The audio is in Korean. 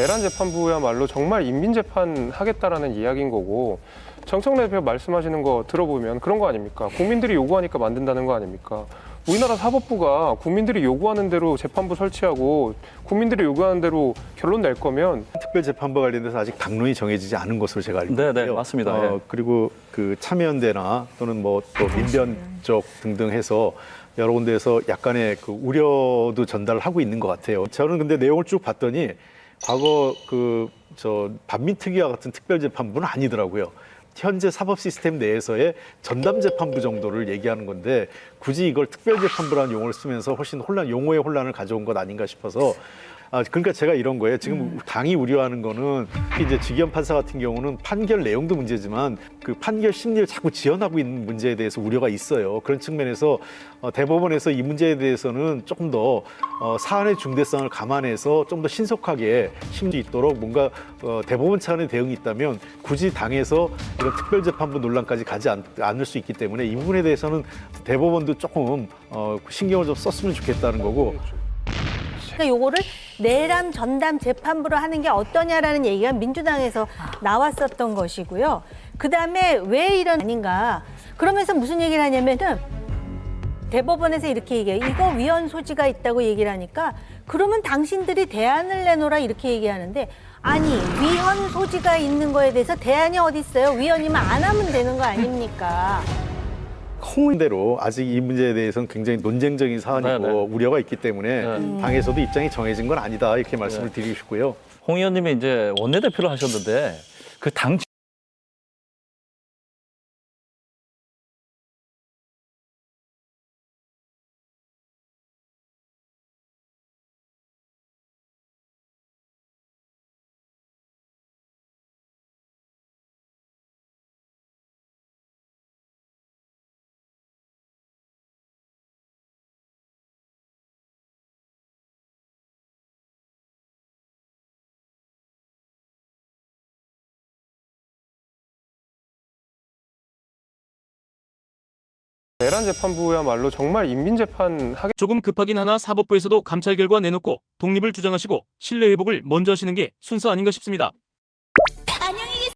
내란 재판부야말로 정말 인민 재판 하겠다라는 이야기인 거고 정청래 대표 말씀하시는 거 들어보면 그런 거 아닙니까? 국민들이 요구하니까 만든다는 거 아닙니까? 우리나라 사법부가 국민들이 요구하는 대로 재판부 설치하고 국민들이 요구하는 대로 결론 낼 거면 특별재판부 관련돼서 아직 당론이 정해지지 않은 것으로 제가 알고 네, 있고요. 네, 맞습니다. 어, 예. 그리고 그 참여연대나 또는 뭐 또 민변 쪽 등등 해서 여러 군데에서 약간의 그 우려도 전달을 하고 있는 것 같아요. 저는 근데 내용을 쭉 봤더니 과거 그 저 반민특위와 같은 특별재판부는 아니더라고요. 현재 사법 시스템 내에서의 전담 재판부 정도를 얘기하는 건데 굳이 이걸 특별재판부라는 용어를 쓰면서 훨씬 혼란, 용어의 혼란을 가져온 것 아닌가 싶어서 아, 그러니까 제가 이런 거예요. 지금 당이 우려하는 거는 이제 직위원 판사 같은 경우는 판결 내용도 문제지만 그 판결 심리를 자꾸 지연하고 있는 문제에 대해서 우려가 있어요. 그런 측면에서 어, 대법원에서 이 문제에 대해서는 조금 더 어, 사안의 중대성을 감안해서 좀 더 신속하게 심리 있도록 뭔가 어, 대법원 차원의 대응이 있다면 굳이 당에서 이런 특별재판부 논란까지 가지 않, 않을 수 있기 때문에 이 부분에 대해서는 대법원도 조금 어, 신경을 좀 썼으면 좋겠다는 거고 그러니까 요거를 내람 전담 재판부로 하는 게 어떠냐라는 얘기가 민주당에서 나왔었던 것이고요. 그다음에 왜 이런 아닌가? 그러면서 무슨 얘기를 하냐면은 대법원에서 이렇게 얘기해요. 이거 위헌 소지가 있다고 얘기를 하니까 그러면 당신들이 대안을 내놓으라 이렇게 얘기하는데 아니 위헌 소지가 있는 거에 대해서 대안이 어디 있어요? 위헌이면 안 하면 되는 거 아닙니까? 홍대로 아직 이 문제에 대해서는 굉장히 논쟁적인 사안이고 네, 네. 우려가 있기 때문에 네. 당에서도 입장이 정해진 건 아니다 이렇게 말씀을 드리고 싶고요. 홍 의원님이 이제 원내대표를 하셨는데 그당 내란 재판부야말로 정말 인민 재판 하겠 조금 급하긴 하나 사법부에서도 감찰 결과 내놓고 독립을 주장하시고 신뢰 회복을 먼저 하시는 게 순서 아닌가 싶습니다.